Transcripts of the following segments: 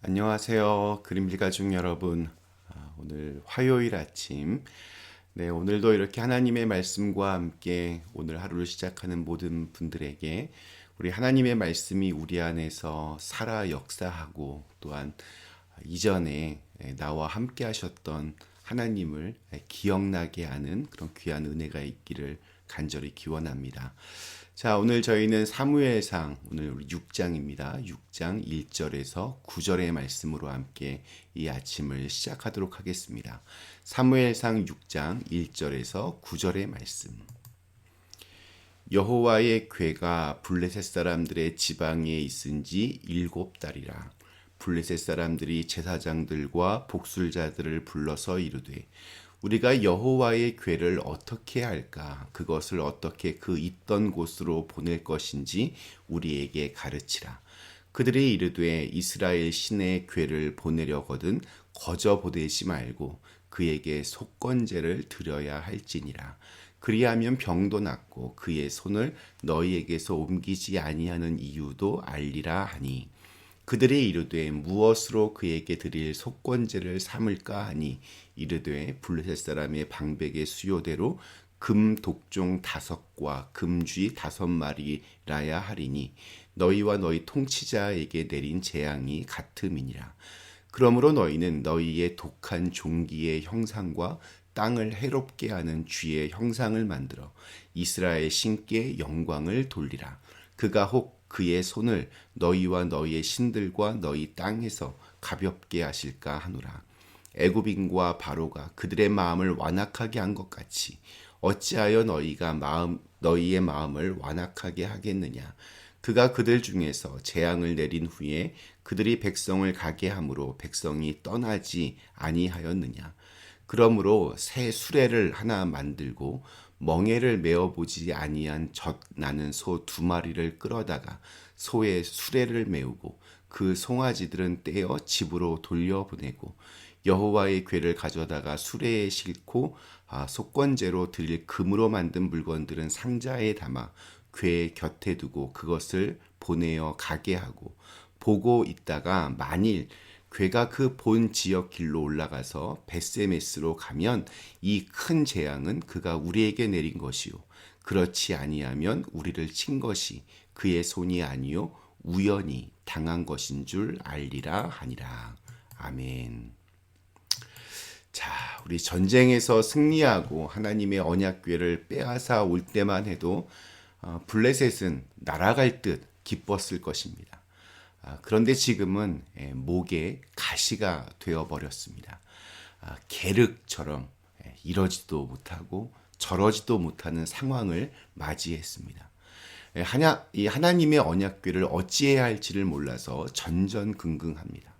안녕하세요. 그림빌 가족 여러분. 아, 오늘 화요일 아침. 네, 오늘도 이렇게 하나님의 말씀과 함께 오늘 하루를 시작하는 모든 분들에게 우리 하나님의 말씀이 우리 안에서 살아 역사하고 또한 이전에 나와 함께 하셨던 하나님을 기억나게 하는 그런 귀한 은혜가 있기를 간절히 기원합니다. 자, 오늘 저희는 사무엘상 오늘 우리 6장입니다. 6장 1절에서 9절의 말씀으로 함께 이 아침을 시작하도록 하겠습니다. 사무엘상 6장 1절에서 9절의 말씀. 여호와의 괴가 블레셋 사람들의 지방에 있은지 일곱 달이라. 블레셋 사람들이 제사장들과 복술자들을 불러서 이르되 우리가 여호와의 괴를 어떻게 할까? 그것을 어떻게 그 있던 곳으로 보낼 것인지 우리에게 가르치라. 그들이 이르되 이스라엘 신의 괴를 보내려거든 거저 보내지 말고 그에게 속건제를 드려야 할지니라. 그리하면 병도 낫고 그의 손을 너희에게서 옮기지 아니하는 이유도 알리라 하니 그들이 이르되 무엇으로 그에게 드릴 속건제를 삼을까 하니 이르되 블레셋 사람의 방백의 수요대로 금 독종 다섯과 금쥐 다섯 마리라야 하리니 너희와 너희 통치자에게 내린 재앙이 같음이니라. 그러므로 너희는 너희의 독한 종기의 형상과 땅을 해롭게 하는 쥐의 형상을 만들어 이스라엘 신께 영광을 돌리라. 그가 혹 그의 손을 너희와 너희의 신들과 너희 땅에서 가볍게 하실까 하노라. 애굽인과 바로가 그들의 마음을 완악하게 한 것 같이 어찌하여 너희가 마음 너희의 마음을 완악하게 하겠느냐 그가 그들 중에서 재앙을 내린 후에 그들이 백성을 가게 함으로 백성이 떠나지 아니하였느냐 그러므로 새 수레를 하나 만들고 멍에를 메어 보지 아니한 젖 나는 소 두 마리를 끌어다가 소의 수레를 메우고 그 송아지들은 떼어 집으로 돌려보내고 여호와의 궤를 가져다가 수레에 싣고 아, 속건제로 드릴 금으로 만든 물건들은 상자에 담아 궤 곁에 두고 그것을 보내어 가게 하고 보고 있다가 만일 괴가 그 본 지역 길로 올라가서 베세메스로 가면 이 큰 재앙은 그가 우리에게 내린 것이요 그렇지 아니하면 우리를 친 것이 그의 손이 아니요 우연히 당한 것인 줄 알리라 하니라 아멘. 자, 우리 전쟁에서 승리하고 하나님의 언약궤를 빼앗아 올 때만 해도 어, 블레셋은 날아갈 듯 기뻤을 것입니다. 아, 그런데 지금은 예, 목에 가시가 되어 버렸습니다. 아, 계륵처럼 예, 이러지도 못하고 저러지도 못하는 상황을 맞이했습니다. 예, 하나, 이 하나님의 언약궤를 어찌해야 할지를 몰라서 전전긍긍합니다.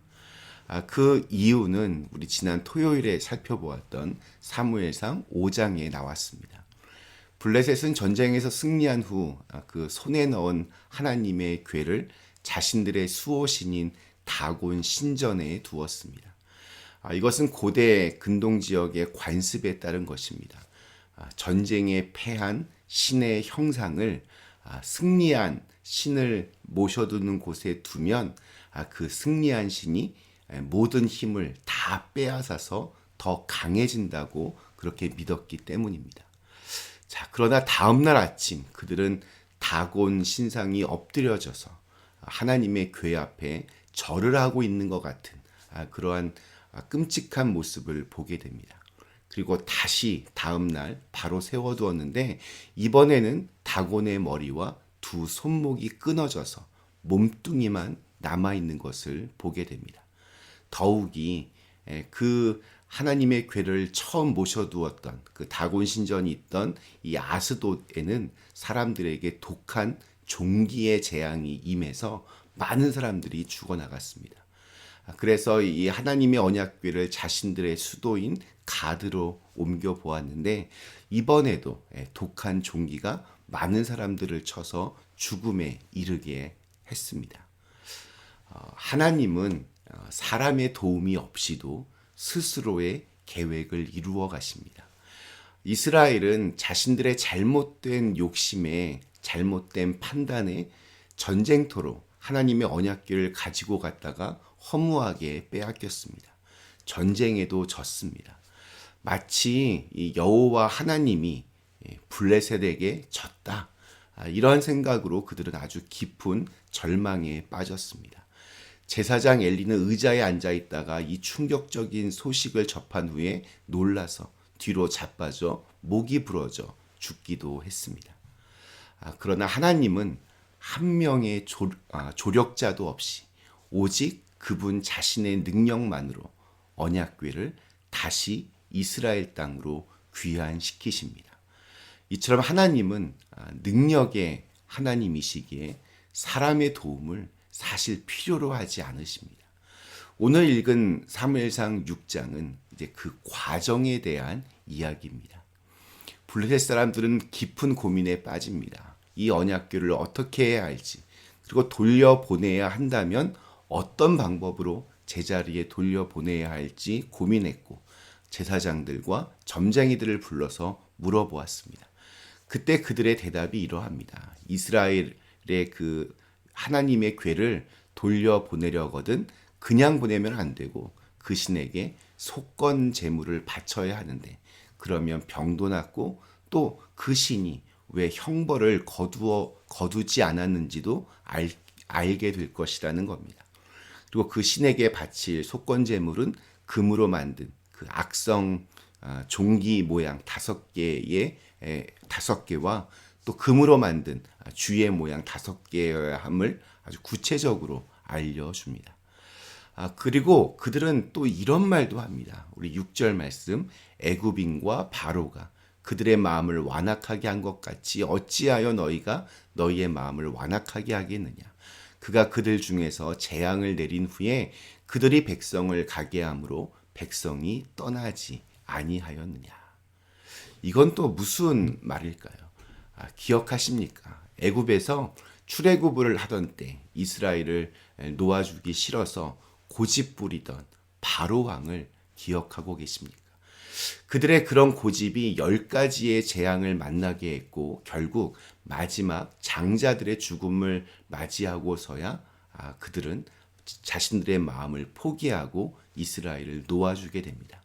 아, 그 이유는 우리 지난 토요일에 살펴보았던 사무엘상 5장에 나왔습니다. 블레셋은 전쟁에서 승리한 후 그 손에 넣은 하나님의 궤를 자신들의 수호신인 다곤 신전에 두었습니다. 아, 이것은 고대 근동 지역의 관습에 따른 것입니다. 아, 전쟁에 패한 신의 형상을 아, 승리한 신을 모셔두는 곳에 두면 그 승리한 신이 모든 힘을 다 빼앗아서 더 강해진다고 그렇게 믿었기 때문입니다. 자, 그러나 다음날 아침 그들은 다곤 신상이 엎드려져서 하나님의 궤 앞에 절을 하고 있는 것 같은 그러한 끔찍한 모습을 보게 됩니다. 그리고 다시 다음 날 바로 세워두었는데 이번에는 다곤의 머리와 두 손목이 끊어져서 몸뚱이만 남아있는 것을 보게 됩니다. 더욱이 그 하나님의 궤를 처음 모셔두었던 그 다곤 신전이 있던 이 아스돗에는 사람들에게 독한 종기의 재앙이 임해서 많은 사람들이 죽어나갔습니다. 그래서 이 하나님의 언약궤를 자신들의 수도인 가드로 옮겨 보았는데 이번에도 독한 종기가 많은 사람들을 쳐서 죽음에 이르게 했습니다. 어, 하나님은 어, 사람의 도움이 없이도 스스로의 계획을 이루어 가십니다. 이스라엘은 자신들의 잘못된 욕심에 잘못된 판단에 전쟁터로 하나님의 언약궤를 가지고 갔다가 허무하게 빼앗겼습니다. 전쟁에도 졌습니다. 마치 이 여호와 하나님이 예, 블레셋에게 졌다. 아, 이런 생각으로 그들은 아주 깊은 절망에 빠졌습니다. 제사장 엘리는 의자에 앉아 있다가 이 충격적인 소식을 접한 후에 놀라서 뒤로 자빠져 목이 부러져 죽기도 했습니다. 아, 그러나 하나님은 한 명의 조, 아, 조력자도 없이 오직 그분 자신의 능력만으로 언약궤를 다시 이스라엘 땅으로 귀환시키십니다. 이처럼 하나님은 아, 능력의 하나님이시기에 사람의 도움을 사실 필요로 하지 않으십니다. 오늘 읽은 사무엘상 6장은 이제 그 과정에 대한 이야기입니다. 블레셋 사람들은 깊은 고민에 빠집니다. 이 언약궤를 어떻게 해야 할지, 그리고 돌려보내야 한다면 어떤 방법으로 제자리에 돌려보내야 할지 고민했고, 제사장들과 점쟁이들을 불러서 물어보았습니다. 그때 그들의 대답이 이러합니다. 이스라엘의 그 하나님의 궤를 돌려보내려거든 그냥 보내면 안 되고 그 신에게 속건 제물을 바쳐야 하는데 그러면 병도 낫고 또 그 신이 왜 형벌을 거두어 거두지 않았는지도 알, 알게 될 것이라는 겁니다. 그리고 그 신에게 바칠 속건 제물은 금으로 만든 그 악성 아, 종기 모양 다섯 개의 에, 다섯 개와 또 금으로 만든 쥐의 모양 다섯 개여야 함을 아주 구체적으로 알려줍니다. 아, 그리고 그들은 또 이런 말도 합니다. 우리 6절 말씀 애굽인과 바로가 그들의 마음을 완악하게 한 것 같이 어찌하여 너희가 너희의 마음을 완악하게 하겠느냐. 그가 그들 중에서 재앙을 내린 후에 그들이 백성을 가게 함으로 백성이 떠나지 아니하였느냐. 이건 또 무슨 말일까요? 아, 기억하십니까? 애굽에서 출애굽을 하던 때 이스라엘을 놓아주기 싫어서 고집 부리던 바로 왕을 기억하고 계십니까? 그들의 그런 고집이 열 가지의 재앙을 만나게 했고 결국 마지막 장자들의 죽음을 맞이하고서야 아, 그들은 자신들의 마음을 포기하고 이스라엘을 놓아주게 됩니다.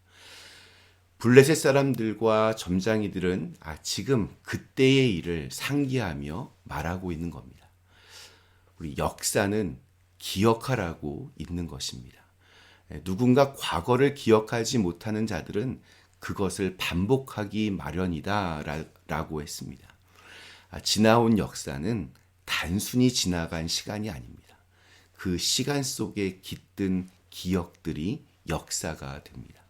블레셋 사람들과 점장이들은 아, 지금 그때의 일을 상기하며 말하고 있는 겁니다. 우리 역사는 기억하라고 있는 것입니다. 누군가 과거를 기억하지 못하는 자들은 그것을 반복하기 마련이다 라고 했습니다. 아, 지나온 역사는 단순히 지나간 시간이 아닙니다. 그 시간 속에 깃든 기억들이 역사가 됩니다.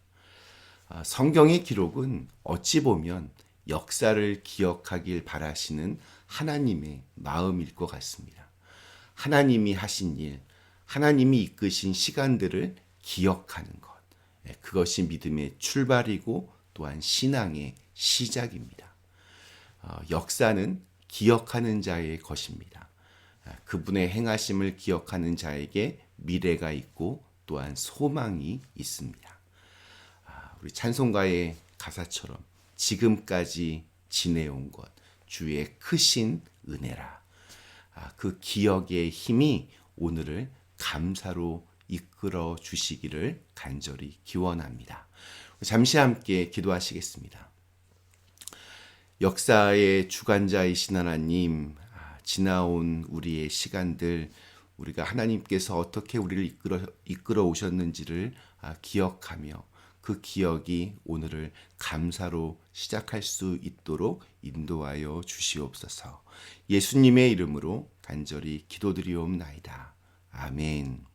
아, 성경의 기록은 어찌 보면 역사를 기억하길 바라시는 하나님의 마음일 것 같습니다. 하나님이 하신 일, 하나님이 이끄신 시간들을 기억하는 것. 예, 그것이 믿음의 출발이고 또한 신앙의 시작입니다. 어, 역사는 기억하는 자의 것입니다. 아, 그분의 행하심을 기억하는 자에게 미래가 있고 또한 소망이 있습니다. 아, 우리 찬송가의 가사처럼 지금까지 지내온 것 주의 크신 은혜라. 아, 그 기억의 힘이 오늘을 감사로 이끌어 주시기를 간절히 기원합니다. 잠시 함께 기도하시겠습니다. 역사의 주관자이신 하나님, 아, 지나온 우리의 시간들, 우리가 하나님께서 어떻게 우리를 이끌어, 이끌어 오셨는지를 아, 기억하며 그 기억이 오늘을 감사로 시작할 수 있도록 인도하여 주시옵소서. 예수님의 이름으로 간절히 기도드리옵나이다. 아멘.